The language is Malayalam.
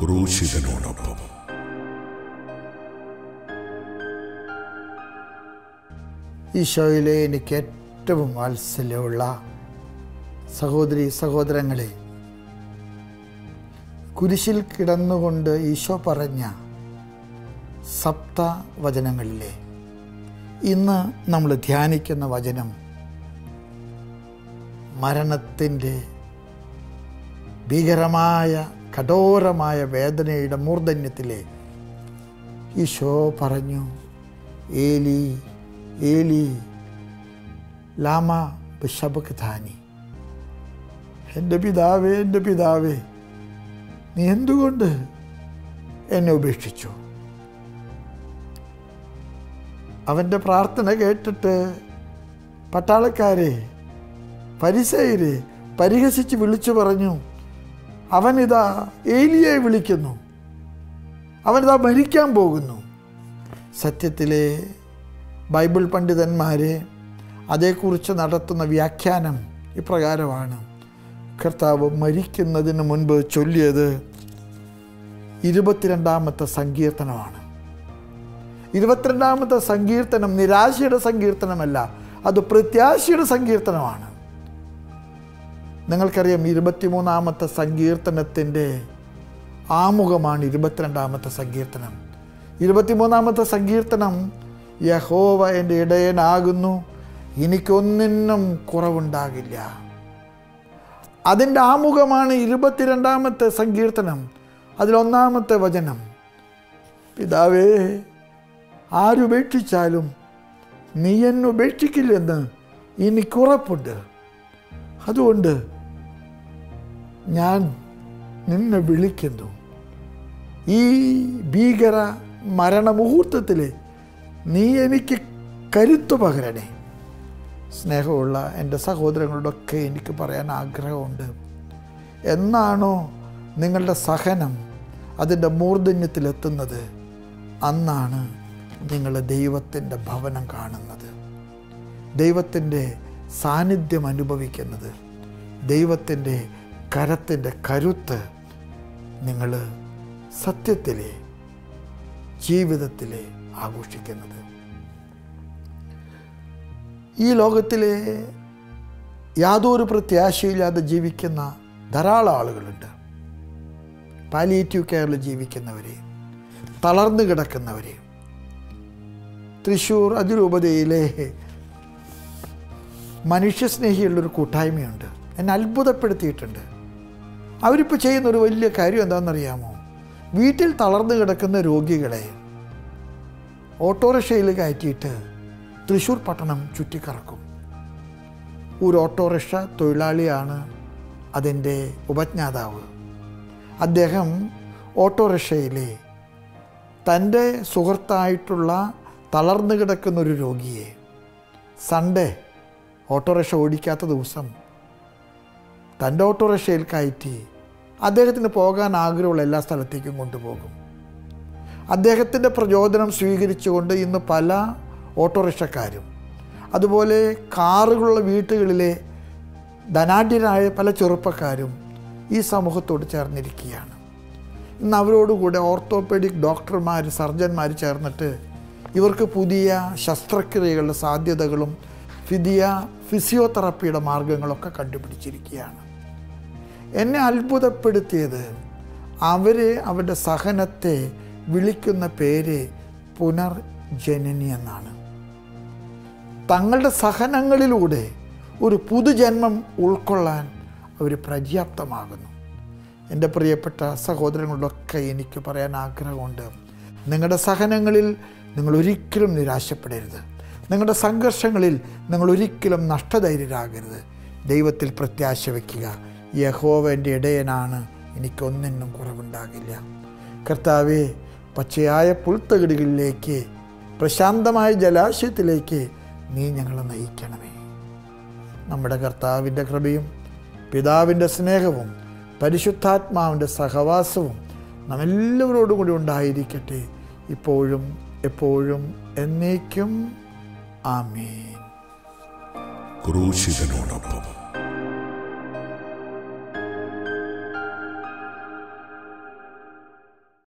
ക്രൂശിതനോടൊപ്പം. ഈശോയിലെ എനിക്ക് ഏറ്റവും വാത്സല്യമുള്ള സഹോദരി സഹോദരങ്ങളെ കുരിശിൽ കിടന്നുകൊണ്ട് ഈശോ പറഞ്ഞ സപ്ത വചനങ്ങളിലെ ഇന്ന് നമ്മൾ ധ്യാനിക്കുന്ന വചനം മരണത്തിന്റെ ഭീകരമായ കഠോരമായ വേദനയുടെ മൂർധന്യത്തിലെ ഈശോ പറഞ്ഞു ഏലി ഏലി ലാമ ബിഷബക്ധാനി എന്റെ പിതാവേ എന്റെ പിതാവേ നീ എന്തുകൊണ്ട് എന്നെ ഉപേക്ഷിച്ചു? അവന്റെ പ്രാർത്ഥന കേട്ടിട്ട് പട്ടാളക്കാരെ പരിസയരെ പരിഹസിച്ച് വിളിച്ചു പറഞ്ഞു അവനിതാ ഏലിയെ വിളിക്കുന്നു. അവനിതാ മരിക്കാൻ പോകുന്നു. സത്യത്തിലെ ബൈബിൾ പണ്ഡിതന്മാരെ അതേക്കുറിച്ച് നടത്തുന്ന വ്യാഖ്യാനം ഇപ്രകാരമാണ്. കർത്താവ് മരിക്കുന്നതിന് മുൻപ് ചൊല്ലിയത് ഇരുപത്തിരണ്ടാമത്തെ സങ്കീർത്തനമാണ്. ഇരുപത്തിരണ്ടാമത്തെ സങ്കീർത്തനം നിരാശയുടെ സങ്കീർത്തനമല്ല അത് പ്രത്യാശയുടെ സങ്കീർത്തനമാണ്. നിങ്ങൾക്കറിയാം ഇരുപത്തിമൂന്നാമത്തെ സങ്കീർത്തനത്തിന്റെ ആമുഖമാണ് ഇരുപത്തിരണ്ടാമത്തെ സങ്കീർത്തനം. ഇരുപത്തിമൂന്നാമത്തെ സങ്കീർത്തനം യഹോവ എന്റെ ഇടയനാകുന്നു എനിക്കൊന്നിനും കുറവുണ്ടാകില്ല. അതിന്റെ ആമുഖമാണ് ഇരുപത്തിരണ്ടാമത്തെ സങ്കീർത്തനം അതിലൊന്നാമത്തെ വചനം. പിതാവേ ആരുപേക്ഷിച്ചാലും നീ എന്നുപേക്ഷിക്കില്ലെന്ന് എനിക്കുറപ്പുണ്ട്. അതുകൊണ്ട് ഞാൻ നിന്നെ വിളിക്കുന്നു. ഈ ഭീകര മരണമുഹൂർത്തത്തിൽ നീ എനിക്ക് കരുത്തു പകരണേ. സ്നേഹമുള്ള എന്റെ സഹോദരങ്ങളോടൊക്കെ എനിക്ക് പറയാൻ ആഗ്രഹമുണ്ട്. എന്നാണോ നിങ്ങളുടെ സഹനം അതിന്റെ മൂർധന്യത്തിലെത്തുന്നത്? അന്നാണ് നിങ്ങൾ ദൈവത്തിന്റെ ഭവനം കാണുന്നത്. ദൈവത്തിന്റെ സാന്നിധ്യം അനുഭവിക്കുന്നത്. ദൈവത്തിന്റെ കരത്തിന്റെ കരുത്ത് നിങ്ങൾ സത്യത്തിലെ ജീവിതത്തിലെ ആഘോഷിക്കുന്നത്. ഈ ലോകത്തിലെ യാതൊരു പ്രത്യാശയില്ലാതെ ജീവിക്കുന്ന ധാരാളം ആളുകളുണ്ട്. പാലിയേറ്റീവ് കെയറിൽ ജീവിക്കുന്നവരെ തളർന്നു കിടക്കുന്നവരെ. തൃശ്ശൂർ അതിരൂപതയിലെ മനുഷ്യസ്നേഹിയുള്ളൊരു കൂട്ടായ്മയുണ്ട്. എന്നെ അത്ഭുതപ്പെടുത്തിയിട്ടുണ്ട്. അവരിപ്പോൾ ചെയ്യുന്ന ഒരു വലിയ കാര്യം എന്താണെന്നറിയാമോ? വീട്ടിൽ തളർന്നു കിടക്കുന്ന രോഗികളെ ഓട്ടോറിക്ഷയിൽ കയറ്റിയിട്ട് തൃശ്ശൂർ പട്ടണം ചുറ്റിക്കറക്കും. ഒരു ഓട്ടോറിക്ഷ തൊഴിലാളിയാണ് അതിന്റെ ഉപജ്ഞാതാവ്. അദ്ദേഹം ഓട്ടോറിക്ഷയിലെ തന്റെ സുഹൃത്തായിട്ടുള്ള തളർന്നു കിടക്കുന്നൊരു രോഗിയെ സൺഡേ ഓട്ടോറിക്ഷ ഓടിക്കാത്ത ദിവസം തന്റെ ഓട്ടോറിക്ഷയിൽ കയറ്റി അദ്ദേഹത്തിന് പോകാൻ ആഗ്രഹമുള്ള എല്ലാ സ്ഥലത്തേക്കും കൊണ്ടുപോകും. അദ്ദേഹത്തിന്റെ പ്രചോദനം സ്വീകരിച്ചുകൊണ്ട് ഇന്ന് പല ഓട്ടോറിക്ഷക്കാരും അതുപോലെ കാറുകളുള്ള വീട്ടുകളിലെ ധനാഢ്യരായ പല ചെറുപ്പക്കാരും ഈ സമൂഹത്തോട് ചേർന്നിരിക്കുകയാണ്. ഇന്ന് അവരോടുകൂടെ ഓർത്തോപെഡിക് ഡോക്ടർമാർ സർജന്മാർ ചേർന്നിട്ട് ഇവർക്ക് പുതിയ ശസ്ത്രക്രിയകളുടെ സാധ്യതകളും പുതിയ ഫിസിയോതെറാപ്പിയുടെ മാർഗങ്ങളൊക്കെ കണ്ടുപിടിച്ചിരിക്കുകയാണ്. എന്നെ അത്ഭുതപ്പെടുത്തിയത്. അവർ അവരുടെ സഹനത്തെ വിളിക്കുന്ന പേര് പുനർജനനി എന്നാണ്. തങ്ങളുടെ സഹനങ്ങളിലൂടെ ഒരു പുതുജന്മം ഉൾക്കൊള്ളാൻ അവർ പര്യാപ്തമാകുന്നു. എന്റെ പ്രിയപ്പെട്ട സഹോദരങ്ങളോടൊക്കെ എനിക്ക് പറയാൻ ആഗ്രഹമുണ്ട്. നിങ്ങളുടെ സഹനങ്ങളിൽ നിങ്ങൾ ഒരിക്കലും നിരാശപ്പെടരുത്. നിങ്ങളുടെ സംഘർഷങ്ങളിൽ നിങ്ങൾ ഒരിക്കലും നഷ്ടധൈര്യരാകരുത്. ദൈവത്തിൽ പ്രത്യാശ വയ്ക്കുക യഹോവ എന്റെ ഇടയനാണ്. എനിക്കൊന്നിനും കുറവുണ്ടാകില്ല. കർത്താവെ പച്ചയായ പുൽത്തകിടുകളിലേക്ക് പ്രശാന്തമായ ജലാശയത്തിലേക്ക് നീ ഞങ്ങളെ നയിക്കണമേ. നമ്മുടെ കർത്താവിന്റെ കൃപയും പിതാവിന്റെ സ്നേഹവും പരിശുദ്ധാത്മാവിന്റെ സഹവാസവും നമ്മെല്ലാവരോടും കൂടി ഉണ്ടായിരിക്കട്ടെ. ഇപ്പോഴും എപ്പോഴും എന്നേക്കും. ആമേൻ. ക്രൂശിതനോടൊപ്പം